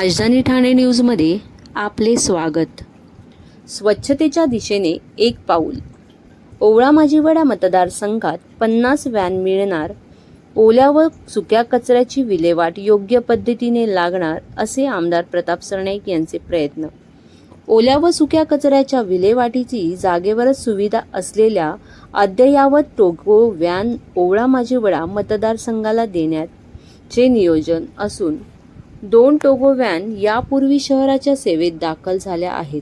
राजधानी ठाणे न्यूजमध्ये आपले स्वागत. स्वच्छतेच्या दिशेने एक पाऊल. ओवळा माजीवडा मतदारसंघात पन्नास व्हॅन मिळणार. ओल्या व सुक्या कचऱ्याची विल्हेवाट योग्य पद्धतीने लागणार असे आमदार प्रताप सरनाईक यांचे प्रयत्न. ओल्या व सुक्या कचऱ्याच्या विल्हेवाटीची जागेवरच सुविधा असलेल्या अद्ययावत टोगो व्हॅन ओवळा माजीवडा मतदारसंघाला देण्याचे नियोजन असून दोन टोगो व्हॅन यापूर्वी शहराच्या सेवेत दाखल झाल्या आहेत.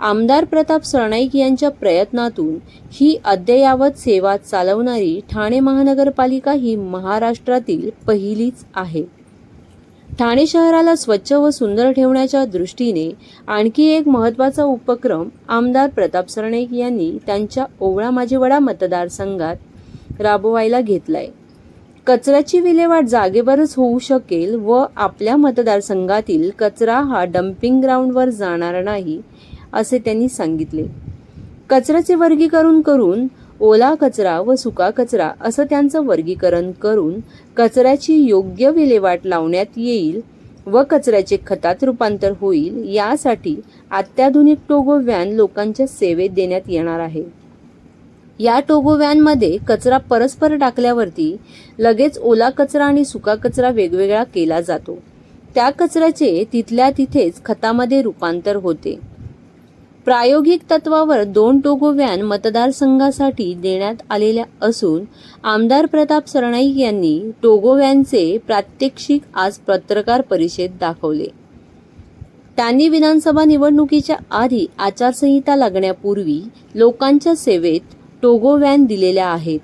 आमदार प्रताप सरनाईक यांच्या प्रयत्नातून ही अद्ययावत सेवा चालवणारी ठाणे महानगरपालिका ही महाराष्ट्रातील पहिलीच आहे. ठाणे शहराला स्वच्छ व सुंदर ठेवण्याच्या दृष्टीने आणखी एक महत्त्वाचा उपक्रम आमदार प्रताप सरनाईक यांनी त्यांच्या ओवळा माजिवडा मतदारसंघात राबवायला घेतलाय. कचऱ्याची विल्हेवाट जागेवरच होऊ शकेल व आपल्या मतदारसंघातील कचरा हा डम्पिंग ग्राउंडवर जाणार नाही असे त्यांनी सांगितले. कचऱ्याचे वर्गीकरण करून ओला कचरा व सुका कचरा असं त्यांचं वर्गीकरण करून कचऱ्याची योग्य विल्हेवाट लावण्यात येईल व कचऱ्याचे खतात रूपांतर होईल यासाठी अत्याधुनिक टोगो व्हॅन लोकांच्या सेवेत देण्यात येणार आहे. या टोगो व्हॅनमध्ये कचरा परस्पर टाकल्यावरती लगेच ओला कचरा आणि सुका कचरा वेगवेगळा केला जातो. त्या कचऱ्याचे तिथल्या तिथेच खतामध्ये रूपांतर होते. प्रायोगिक तत्वावर दोन टोगो व्हॅन मतदारसंघासाठी देण्यात आलेल्या असून आमदार प्रताप सरनाईक यांनी टोगो व्हॅनचे प्रात्यक्षिक आज पत्रकार परिषद दाखवले. त्यांनी विधानसभा निवडणुकीच्या आधी आचारसंहिता लागण्यापूर्वी लोकांच्या सेवेत टोगो व्हॅन दिलेल्या आहेत.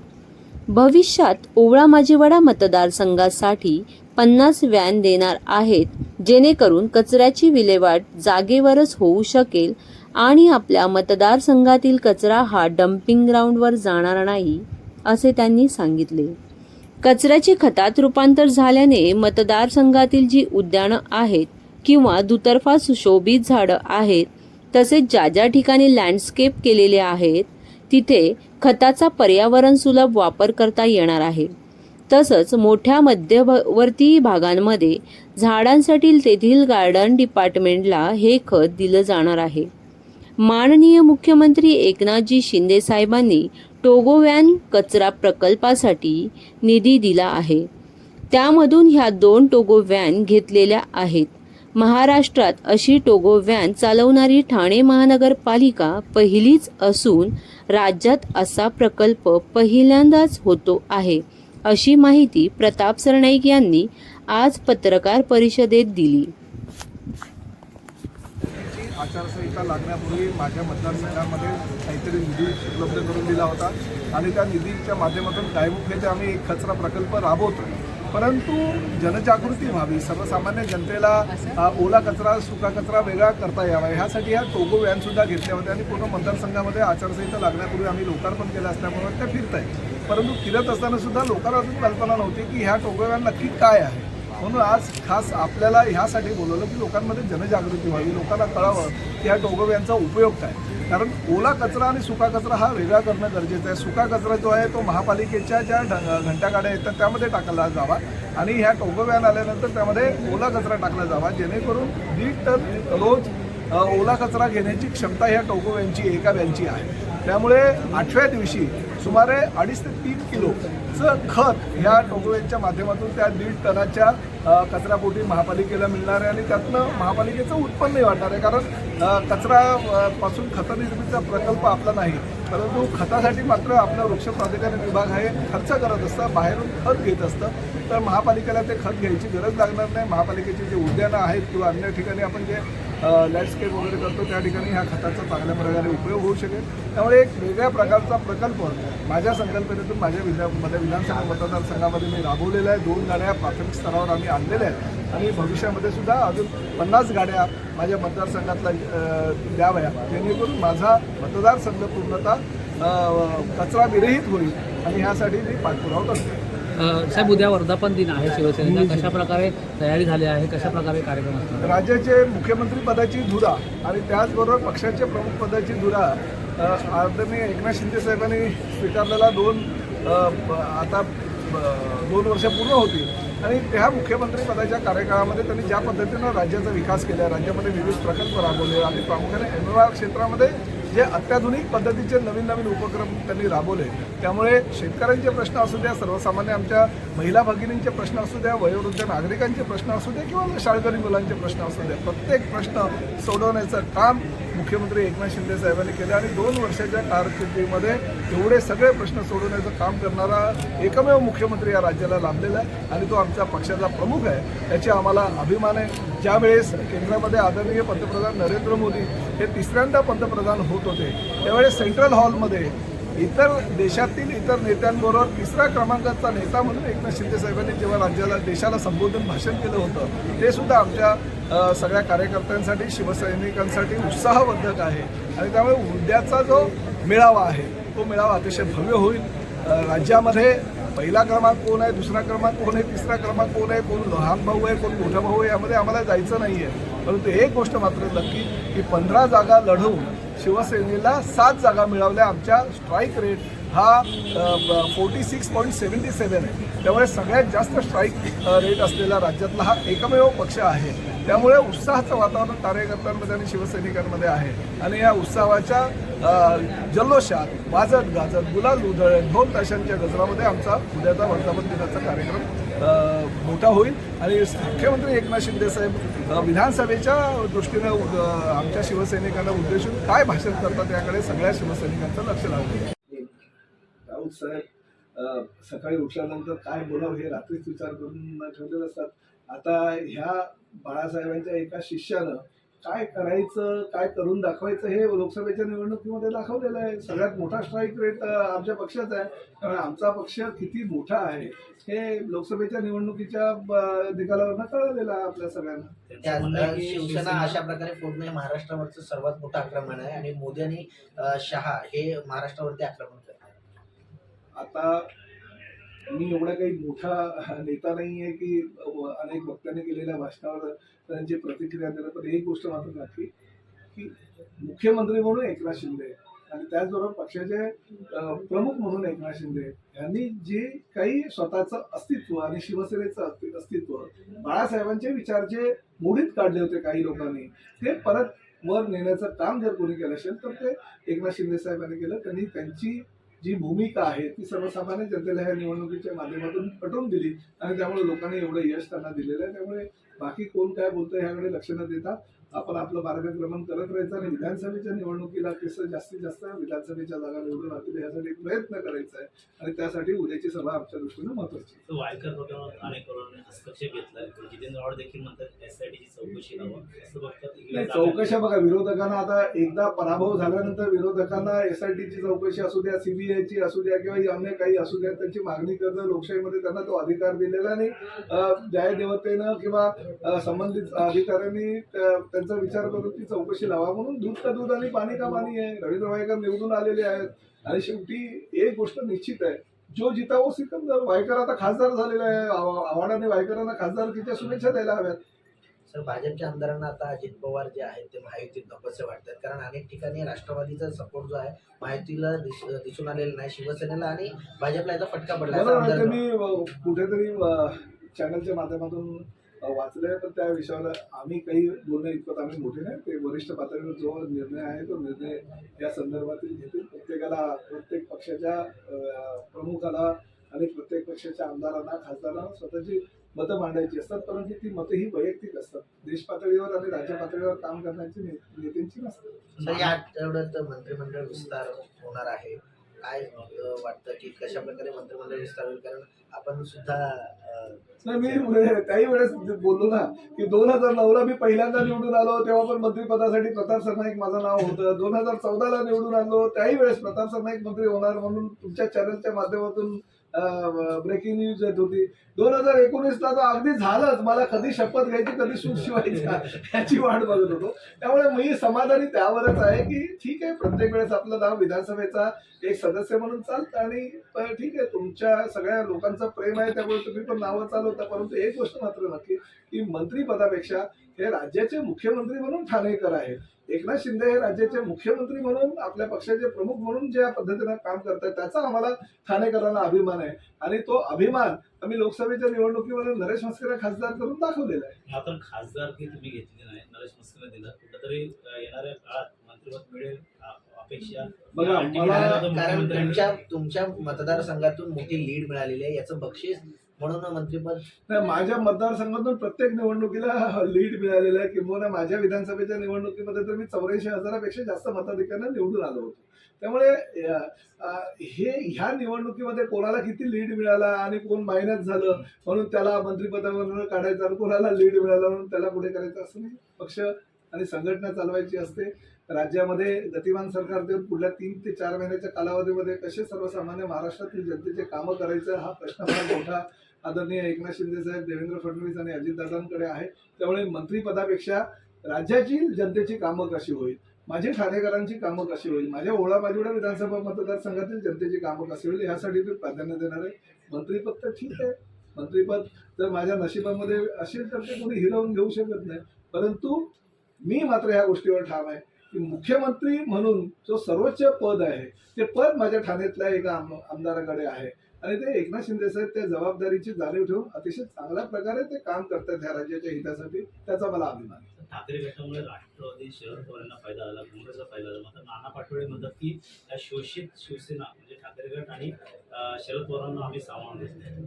भविष्यात ओवळा माजीवडा मतदारसंघासाठी पन्नास व्हॅन देणार आहेत जेणेकरून कचऱ्याची विल्हेवाट जागेवरच होऊ शकेल आणि आपल्या मतदारसंघातील कचरा हा डम्पिंग ग्राउंडवर जाणार नाही असे त्यांनी सांगितले. कचऱ्याचे खतात रूपांतर झाल्याने मतदारसंघातील जी उद्यानं आहेत किंवा दुतर्फा सुशोभित झाडं आहेत तसेच ज्या ज्या ठिकाणी लँडस्केप केलेले आहेत तिथे खताचा पर्यावरण सुलभ वापर करता येणार आहे. तसंच मोठ्या मध्यवर्ती भागांमध्ये झाडांसाठी तेथील गार्डन डिपार्टमेंटला हे खत दिलं जाणार आहे. माननीय मुख्यमंत्री एकनाथजी शिंदे साहेबांनी टोगोव्यान कचरा प्रकल्पासाठी निधी दिला आहे. त्यामधून ह्या दोन टोगो व्हॅन घेतलेल्या आहेत. महाराष्ट्रात अशी टोगो व्हॅन चालवणारी ठाणे महानगरपालिका पहिलीच असून राज्यात असा प्रकल्प पहिल्यांदाच होतो आहे अशी माहिती प्रताप सरनाईक यांनी आज पत्रकार परिषदेत दिली. आचारसंहिता लागण्यापूर्वी माझ्या मतदारसंघामध्ये काहीतरी निधी उपलब्ध करून दिला होता आणि त्या निधीच्या माध्यमातून कायमुख्यते आम्ही एक कचरा प्रकल्प राबवतो परंतु जनजागृती व्हावी. सर्वसामान्य जनतेला ओला कचरा सुका कचरा वेगळा करता यावा. ह्यासाठी ह्या टोगो व्हॅनसुद्धा घेतल्या होत्या आणि पूर्ण मतदारसंघामध्ये आचारसंहिता लागण्यापूर्वी आम्ही लोकार्पण केलं असल्यामुळे त्या फिरत आहे परंतु फिरत असताना सुद्धा लोकांना अजून कल्पना नव्हती की ह्या टोगो व्हॅन नक्की काय आहे. म्हणून आज खास आपल्याला ह्यासाठी बोलवलं की लोकांमध्ये जनजागृती व्हावी लोकांना कळावं की ह्या टोगव्यांचा उपयोग काय. कारण ओला कचरा आणि सुका कचरा हा वेगळा करणं गरजेचं आहे. सुका कचरा जो आहे तो महापालिकेच्या ज्या ढ- घंटागाड्या येतात त्यामध्ये टाकला जावा आणि ह्या टोगव्यान आल्यानंतर त्यामध्ये ओला कचरा टाकला जावा जेणेकरून दीड टन रोज ओला कचरा घेण्याची क्षमता ह्या टोगव्यांची एका व्यांची आहे. त्यामुळे आठव्या दिवशी सुमारे अडीच ते तीन किलो त्याचं खत ह्या टोगोव्यांच्या माध्यमातून त्या दीड टनाच्या कचरापोटी महापालिकेला मिळणार आहे आणि त्यातनं महापालिकेचं उत्पन्नही वाढणार आहे. कारण कचरापासून कचरा पासून खत निर्मितीचा प्रकल्प आपला नाही परंतु खतासाठी मात्र आपला वृक्ष प्राधिकरण विभाग हे खर्च करत असतं बाहेरून खत घेत असतं. तर महापालिकेला ते खत घ्यायची गरज लागणार नाही. महापालिकेचे जे उद्यानं आहेत किंवा अन्य ठिकाणी आपण जे लँडस्केप वगैरे करतो त्या ठिकाणी. ह्या खताचा चांगल्या प्रकारे उपयोग होऊ शकेल. त्यामुळे एक वेगळ्या प्रकारचा प्रकल्प माझ्या संकल्पनेतून माझ्या विधा माझ्या विधानसभा मतदारसंघामध्ये मी राबवलेला आहे. दोन गाड्या प्राथमिक स्तरावर आम्ही आणलेल्या आहेत. आणि भविष्यामध्ये सुद्धा अजून पन्नास गाड्या माझ्या मतदारसंघातला द्याव्या. जेणेकरून माझा मतदारसंघ पूर्णतः कचरा विरहित होईल. आणि ह्यासाठी मी पाठपुरावा करतो. साहेब उद्या वर्धापन दिन आहे शिवसेनेचा. कशा प्रकारे तयारी झाली आहे? कशा प्रकारे कार्यक्रम असणार राज्याचे मुख्यमंत्री पदाची धुरा आणि त्याचबरोबर पक्षाचे प्रमुख पदाची धुरा आदरणीय एकनाथ शिंदे साहेबांनी स्वीकारलेला दोन आता दोन वर्ष पूर्ण होती आणि त्या मुख्यमंत्री पदाच्या कार्यकाळामध्ये त्यांनी ज्या पद्धतीनं राज्याचा विकास केला राज्यामध्ये विविध प्रकल्प राबवले आणि प्रामुख्याने एम क्षेत्रामध्ये जे अत्याधुनिक पद्धतीचे नवीन नवीन उपक्रम त्यांनी राबवले त्यामुळे शेतकऱ्यांचे प्रश्न असू द्या सर्वसामान्य आमच्या महिला भगिनींचे प्रश्न असू द्या वयोवृद्ध नागरिकांचे प्रश्न असू द्या किंवा शाळकरी मुलांचे प्रश्न असू द्या प्रत्येक प्रश्न सोडवण्याचं काम मुख्यमंत्री एकनाथ शिंदे साहेबांनी केलं आणि दोन वर्षाच्या कारकिर्दीमध्ये एवढे सगळे प्रश्न सोडवण्याचं काम करणारा एकमेव मुख्यमंत्री या राज्याला लाभलेला आहे आणि तो आमच्या पक्षाचा प्रमुख आहे. याची आम्हाला अभिमान आहे. ज्यावेळेस केंद्रामध्ये आदरणीय पंतप्रधान नरेंद्र मोदी हे तिसऱ्यांदा पंतप्रधान होत होते त्यावेळेस सेंट्रल हॉलमध्ये इतर देशातील इतर नेत्यांबरोबर तिसरा क्रमांकाचा नेता म्हणून एकनाथ शिंदे साहेबांनी जेव्हा राज्याला देशाला संबोधन भाषण केलं होतं ते सुद्धा आमच्या सगळ्या कार्यकर्त्यांसाठी शिवसैनिकांसाठी उत्साहवर्धक आहे. आणि त्यामुळे उद्याचा जो मेळावा आहे तो मेळावा अतिशय भव्य होईल. राज्यामध्ये पहिला क्रमांक कोण आहे दुसरा क्रमांक कोण आहे तिसरा क्रमांक कोण आहे कोण लहान भाऊ आहे कोण मोठा भाऊ आहे यामध्ये आम्हाला जायचं नाही आहे परंतु एक गोष्ट मात्र नक्की की पंधरा जागा लढवून शिवसेनेला सात जागा मिळवल्या आमच्या स्ट्राईक रेट हा forty six point seventy seven आहे. त्यामुळे सगळ्यात जास्त स्ट्राईक रेट असलेला राज्यातला हा एकमेव पक्ष आहे. त्यामुळे उत्साहाचं वातावरण कार्यकर्त्यांमध्ये आणि शिवसैनिकांमध्ये आहे. आणि या उत्सवाच्या जल्लोषात वाजत गाजत गुलाल उधळत ढोल ताशांच्या गजरामध्ये आमचा उद्याचा वर्धापन दिनाचा कार्यक्रम मोठा होईल. आणि मुख्यमंत्री एकनाथ शिंदे साहेब विधानसभेच्या दृष्टीनं आमच्या शिवसैनिकांना उद्देशून काय भाषण करतात याकडे सगळ्या शिवसैनिकांचं लक्ष लागलं. राऊत साहेब सकाळी उठल्यानंतर काय बोलावं हे रात्रीच विचार करून ठेवलेले असतात. आता ह्या बाळासाहेबांच्या एका शिष्यानं काय करायचं काय करून दाखवायचं हे लोकसभेच्या निवडणुकीमध्ये दाखवलेलं आहे. सगळ्यात मोठा स्ट्राईक रेट आमच्या पक्षाचा आहे. त्यामुळे आमचा पक्ष किती मोठा आहे हे लोकसभेच्या निवडणुकीच्या निकालावरनं कळलेलं आहे आपल्या सगळ्यांना. शिवसेना अशा प्रकारे पूर्ण हे महाराष्ट्रावरचं सर्वात मोठं आक्रमण आहे आणि मोदी आणि शहा हे महाराष्ट्रावरती आक्रमण करतात. आता मी एवढा काही मोठा नेता नाही आहे की अनेक भक्त्यांनी केलेल्या भाषणावर त्यांची प्रतिक्रिया देणं पण एक गोष्ट मात्र नक्की की मुख्यमंत्री म्हणून एकनाथ शिंदे आणि त्याचबरोबर पक्षाचे प्रमुख म्हणून एकनाथ शिंदे यांनी जे काही स्वतःचं अस्तित्व आणि शिवसेनेचं अस्ति- अस्तित्व बाळासाहेबांचे विचार जे मोडीत काढले होते काही लोकांनी ते परत वर नेण्याचं काम जर कोणी केलं असेल तर ते एकनाथ शिंदे साहेबांनी केलं. त्यांनी त्यांची जी भूमिका आहे ती सर्वसामान्य जनतेला ह्या निवडणुकीच्या माध्यमातून पटवून दिली. आणि त्यामुळे लोकांनी एवढं यश त्यांना दिलेलं आहे. त्यामुळे बाकी कोण काय बोलतं ह्याकडे लक्ष न देता आपण आपलं मार्गक्रमण करत राहायचं आणि विधानसभेच्या निवडणुकीला कसं जास्तीत जास्त विधानसभेच्या जागा निवडून आणतील यासाठी प्रयत्न करायचा आहे. आणि त्यासाठी उद्याची सभा आमच्या दृष्टीनं महत्वाची वायकर प्रकरणात हस्तक्षेप घेतलाय जितेंद्र आव्हाड देखील म्हणतात एसआयटीची चौकशी लावा चौकशा बघा विरोधकांना आता एकदा पराभव झाल्यानंतर विरोधकांना एस आय टीची चौकशी असू द्या सीबीआयची असू द्या किंवा अन्य काही असू द्या त्यांची मागणी करणं लोकशाहीमध्ये त्यांना तो अधिकार दिलेला नाही. न्यायदेवतेनं किंवा संबंधित अधिकाऱ्यांनी त्यांचा विचार करून ती चौकशी लावा म्हणून दूध का दूध आणि पाणी का पाणी आहे. रवींद्र वायकर निवडून आलेले आहेत. आणि शेवटी एक गोष्ट निश्चित आहे. जो जिता वो सिकंदर वायकर आता खासदार झालेला आहे. आव्हा- आव्हाडाने वायकरांना खासदारकीच्या शुभेच्छा द्यायला हव्यात? सर भाजपच्या आमदारांना आता अजित पवार जे आहेत ते महायुतीत नकोसे वाटतात. कारण अनेक ठिकाणी राष्ट्रवादीचा सपोर्ट जो आहे महायुतीला दिस- दिसून आलेला नाही. शिवसेनेला आणि भाजपला याचा फटका पडला. मी कुठेतरी चॅनलच्या माध्यमातून अ, तर त्या विषयावर आम्ही काही बोलणं इतपत आम्ही मोठे नाही. ते वरिष्ठ पातळीवर जो निर्णय आहे तो निर्णय या संदर्भातील घेतील. प्रत्येकाला प्रत्येक पक्षाच्या प्रमुखाला आणि प्रत्येक पक्षाच्या आमदारांना खासदारांना स्वतःची मतं मांडायची असतात परंतु ती मतं ही वैयक्तिक असतात. देश पातळीवर आणि राज्य पातळीवर काम करण्याची नेत्यांची नसतात. या आठवड्यात मंत्रिमंडळ विस्तार होणार आहे. काय वाटतं की कशा प्रकारे मंत्रिमंडळ विस्तार होईल कारण आपण सुद्धा नाही मी काही त्याही वेळेस बोललो ना की दोन हजार नऊला मी पहिल्यांदा निवडून आलो तेव्हा पण मंत्रिपदासाठी प्रताप सरनाईक माझं नाव होतं. दोन हजार चौदाला निवडून आलो त्याही वेळेस प्रताप सरनाईक मंत्री होणार म्हणून तुमच्या चॅनलच्या माध्यमातून ब्रेकिंग न्यूज येत होती. दोन हजार एकोणीसला तर अगदी झालंच. मला कधी शपथ घ्यायची कधी सूट शिवायची याची वाट बघत होतो. त्यामुळे मी समाधानी त्यावरच आहे की ठीक आहे प्रत्येक वेळेस आपलं नाव विधानसभेचा एक सदस्य म्हणून चालतं आणि ठीक आहे तुमच्या सगळ्या लोकांचं प्रेम आहे त्यामुळे तुम्ही पण नावं चालवता परंतु एक गोष्ट मात्र नक्की की मंत्रीपदापेक्षा हे राज्याचे मुख्यमंत्री म्हणून ठाणेकर आहेत. एकनाथ शिंदे हे राज्याचे मुख्यमंत्री म्हणून आपल्या पक्षाचे प्रमुख म्हणून ज्या पद्धतीनं काम करतात त्याचा आम्हाला ठाणेकरांना अभिमान आहे. आणि तो अभिमान आम्ही लोकसभेच्या निवडणुकीमध्ये नरेश मस्करे खासदार करून दाखवलेला आहे. मात्र खासदार की तुम्ही घेतली नाही नरेश मस्करने दिलं. कुठंतरी येणाऱ्या काळात मंत्रिपद मिळेल अपेक्षा. बघा, मला- कारण तुमच्या तुमच्या मतदारसंघातून मोठी लीड मिळालेली आहे. याचं बक्षीस म्हणून मंत्रीपद नाही माझ्या मतदारसंघातून प्रत्येक निवडणुकीला लीड मिळालेलं आहे. किंवा माझ्या विधानसभेच्या निवडणुकीमध्ये तर मी चौऱ्याऐंशी हजारापेक्षा जास्त मताधिकाऱ्यांना निवडून आलो होतो. त्यामुळे हे ह्या निवडणुकीमध्ये कोणाला किती लीड मिळाला आणि कोण मायनस झालं म्हणून त्याला मंत्रिपदावरून काढायचं आणि कोणाला लीड मिळाला म्हणून त्याला पुढे करायचं असं नाही. पक्ष आणि संघटना चालवायची असते. राज्यामध्ये गतिमान सरकार देऊन पुढल्या तीन ते चार महिन्याच्या कालावधीमध्ये कसे सर्वसामान्य महाराष्ट्रातील जनतेचे कामं करायचं हा प्रश्न फार मोठा आदरणीय एकनाथ शिंदे साहेब देवेंद्र फडणवीस आणि अजितदादांकडे आहे. त्यामुळे मंत्रीपदापेक्षा राज्याची जनतेची कामं कशी होईल माझी ठाणेकरांची कामं कशी होईल माझ्या ओळा बाजूला विधानसभा मतदारसंघातील जनतेची कामं कशी होईल यासाठी मी प्राधान्य देणार आहे. मंत्रीपद तर ठीक आहे. मंत्रीपद जर माझ्या नशिबामध्ये असेल तर ते कोणी हिरवून घेऊ शकत नाही. परंतु मी मात्र ह्या गोष्टीवर ठाम आहे की मुख्यमंत्री म्हणून जो सर्वोच्च पद आहे ते पद माझ्या ठाण्यातल्या एका आम- आमदाराकडे आहे. आणि ते एकनाथ शिंदे साहेब त्या जबाबदारीची जाणीव ठेवून अतिशय चांगल्या प्रकारे ते काम करतात ह्या राज्याच्या हितासाठी त्याचा मला अभिमान आहे. ठाकरे गटामुळे राष्ट्रवादी शरद पवारांना फायदा झाला काँग्रेसचा फायदा झाला. मात्र नाना पाटोळे म्हणतात की शोषित शिवसेना म्हणजे ठाकरे गट आणि शरद पवारांना आम्ही सामावून घेतलं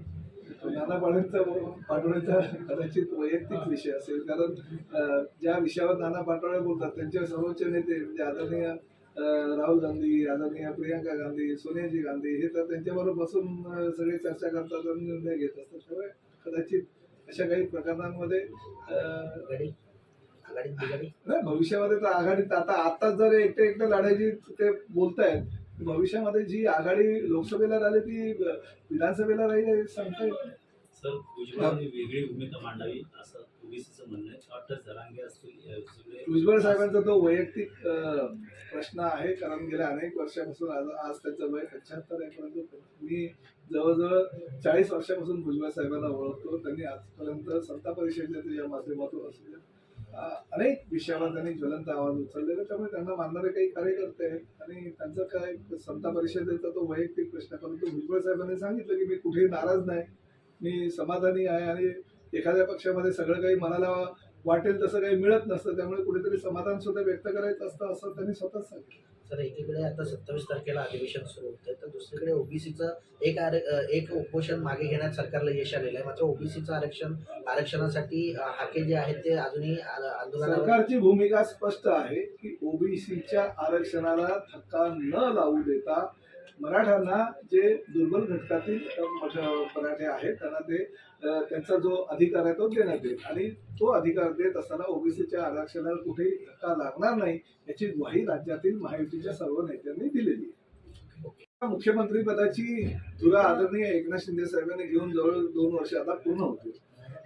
नाना पाटोळेंचा पाटोळेचा कदाचित वैयक्तिक विषय असेल. कारण ज्या विषयावर नाना पाटोळे बोलतात त्यांचे सर्वोच्च नेते म्हणजे आदरणीय राहुल गांधी आदरणीय प्रियंका गांधी सोनियाजी गांधी हे तर त्यांच्याबरोबर बसून सगळे चर्चा करतात आणि निर्णय घेत असतात. त्यामुळे कदाचित अशा काही प्रकरणांमध्ये नाही भविष्यामध्ये तर आघाडीत आता आता जर एकटे एकटे लढायची ते बोलतायत भविष्यामध्ये जी आघाडी लोकसभेला राहिली ती विधानसभेला राहील हे सांगता येत नाही. सर भुजबळांनी वेगळी भूमिका मांडावी असं ओबीसीचं म्हणणं आहे. असतील भुजबळ साहेबांचा तो वैयक्तिक प्रश्न आहे कारण गेल्या अनेक वर्षापासून आज आज त्याचं वय पंच्याहत्तर आहे परंतु मी जवळजवळ चाळीस वर्षापासून भुजबळ साहेबांना ओळखतो. त्यांनी आजपर्यंत सत्ता परिषदेच्या माध्यमातून असू अनेक विषयावर त्यांनी ज्वलंत आवाज उचललेला. त्यामुळे त्यांना मानणारे काही कार्यकर्ते आहेत आणि त्यांचं काय सत्ता परिषदेचा तो वैयक्तिक प्रश्न परंतु भुजबळ साहेबांनी सांगितलं की मी कुठेही नाराज नाही. मी समाधानी आहे आणि एखाद्या पक्षामध्ये सगळं काही मनाला वाटेल तसं काही मिळत नसतं त्यामुळे कुठेतरी समाधान सुद्धा व्यक्त करायचं असतं असं त्यांनी स्वतःच सांगितलं. तर एकीकडे आता सत्तावीस तारखेला अधिवेशन सुरू होतं तर दुसरीकडे ओबीसीचं एक आर एक उपोषण मागे घेण्यात सरकारला यश आलेलं आहे. मात्र ओबीसीचं आरक्षण आरक्षणासाठी हाके जे आहेत ते अजूनही सरकारची भूमिका स्पष्ट आहे की ओबीसीच्या आरक्षणाला धक्का न लावू देता मराठ्यांना जे दुर्बल घटकातील मराठे आहेत त्यांना ते त्यांचा जो अधिकार आहे तो देण्यात येईल. आणि तो अधिकार देत असताना ओबीसीच्या आरक्षणाला कुठेही धक्का लागणार नाही याची ग्वाही राज्यातील महायुतीच्या सर्व नेत्यांनी दिलेली आहे. मुख्यमंत्री पदाची धुरा आदरणीय एकनाथ शिंदे साहेबांनी घेऊन जवळ दोन वर्ष आता पूर्ण होते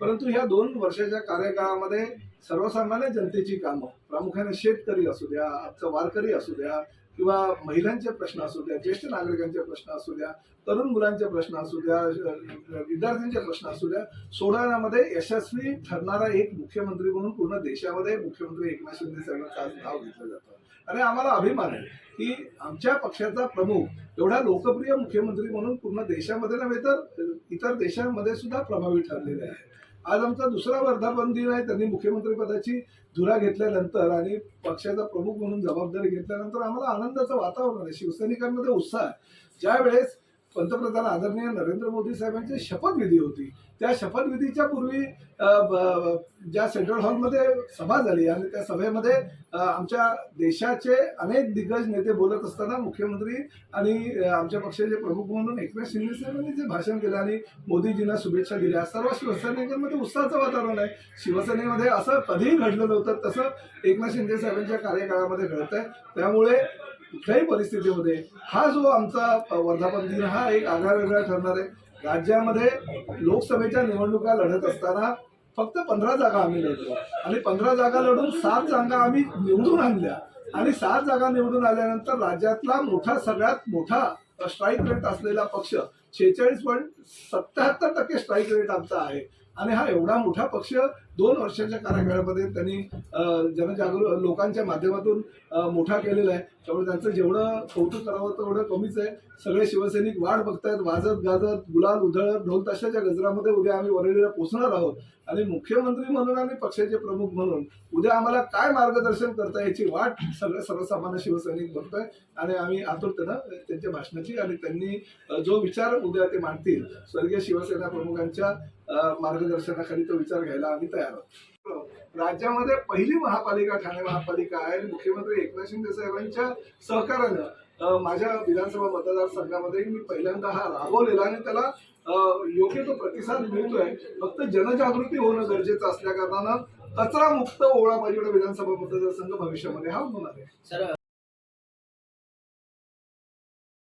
परंतु ह्या दोन वर्षाच्या कार्यकाळामध्ये सर्वसामान्य जनतेची कामं प्रामुख्याने शेतकरी असू द्या आजचं वारकरी असू द्या किंवा महिलांचे प्रश्न असू द्या ज्येष्ठ नागरिकांचे प्रश्न असू द्या तरुण मुलांचे प्रश्न असू द्या विद्यार्थ्यांचे प्रश्न असू द्या सोडवण्यामध्ये यशस्वी ठरणारा एक मुख्यमंत्री म्हणून पूर्ण देशामध्ये मुख्यमंत्री एकनाथ शिंदे साहेबांचं आज नाव घेतलं जातं. आणि आम्हाला अभिमान आहे की आमच्या पक्षाचा प्रमुख एवढा लोकप्रिय मुख्यमंत्री म्हणून पूर्ण देशामध्ये नव्हे तर इतर देशांमध्ये सुद्धा प्रभावी ठरलेले आहे आज आमचा दुसरा वर्धापन दिन आहे. त्यांनी मुख्यमंत्रीपदाची धुरा घेतल्यानंतर आणि पक्षाचा प्रमुख म्हणून जबाबदारी घेतल्यानंतर आम्हाला आनंदाचं वातावरण आहे. शिवसैनिकांमध्ये उत्साह आहे. ज्या वेळेस पंतप्रधान आदरणीय नरेंद्र मोदी साहेबांची शपथविधी होती. त्या शपथविधीच्या पूर्वी ब- ज्या सेंट्रल हॉलमध्ये सभा झाली आणि त्या सभेमध्ये आमच्या देशाचे अनेक दिग्गज नेते बोलत असताना मुख्यमंत्री आणि आमच्या पक्षाचे प्रमुख म्हणून एकनाथ शिंदे साहेबांनी जे भाषण केलं आणि मोदीजींना शुभेच्छा दिल्या. सर्व शिवसैनिकांमध्ये उत्साहाचं वातावरण आहे. शिवसेनेमध्ये असं कधीही घडलं नव्हतं तसं एकनाथ शिंदे साहेबांच्या कार्यकाळामध्ये घडत आहे त्यामुळे कुठल्याही परिस्थितीमध्ये हा जो आमचा वर्धापन दिन हा एक आगळा ठरणार आहे. राज्यामध्ये लोकसभेच्या निवडणुका लढत असताना फक्त पंधरा जागा आम्ही लढलो. आणि पंधरा जागा लढून सात जागा आम्ही निवडून आणल्या. आणि सात जागा निवडून आल्यानंतर राज्यातला मोठा सगळ्यात मोठा स्ट्राईक रेट असलेला पक्ष शेहेचाळीस पॉईंट सत्याहत्तर टक्के स्ट्राईक रेट आमचा आहे. आणि हा एवढा मोठा पक्ष दोन वर्षाच्या कार्यकाळामध्ये त्यांनी अं, जनजागृ लोकांच्या माध्यमातून मोठा केलेला आहे. त्यामुळे त्यांचं जेवढं कौतुक करावं तेवढं कमीच आहे. सगळे शिवसैनिक वाट बघतायत वाजत गाजत गुलाल उधळत ढोल ताशाच्या गजरामध्ये उद्या आम्ही वरळीला पोहोचणार आहोत. आणि मुख्यमंत्री म्हणून आणि पक्षाचे प्रमुख म्हणून उद्या आम्हाला काय मार्गदर्शन करता याची वाट सगळे सर्वसामान्य शिवसैनिक बघतोय. आणि आम्ही आतुरतेनं त्यांच्या भाषणाची आणि त्यांनी जो विचार उद्या ते मांडतील स्वर्गीय शिवसेना प्रमुखांच्या मार्गदर्शनाखाली तो विचार घ्यायला आम्ही तयार आहोत. राज्यामध्ये पहिली महापालिका ठाणे महापालिका आहे. आणि मुख्यमंत्री एकनाथ शिंदे साहेबांच्या सहकार्यानं माझ्या विधानसभा मतदारसंघामध्ये मी पहिल्यांदा हा राबवलेला आणि त्याला योग्य तो प्रतिसाद मिळतोय. फक्त जनजागृती होणं गरजेचं असल्या कारणानं कचरा मुक्त ओळा माझ्याकडे विधानसभा मतदारसंघ भविष्यामध्ये हा होणार आहे. सर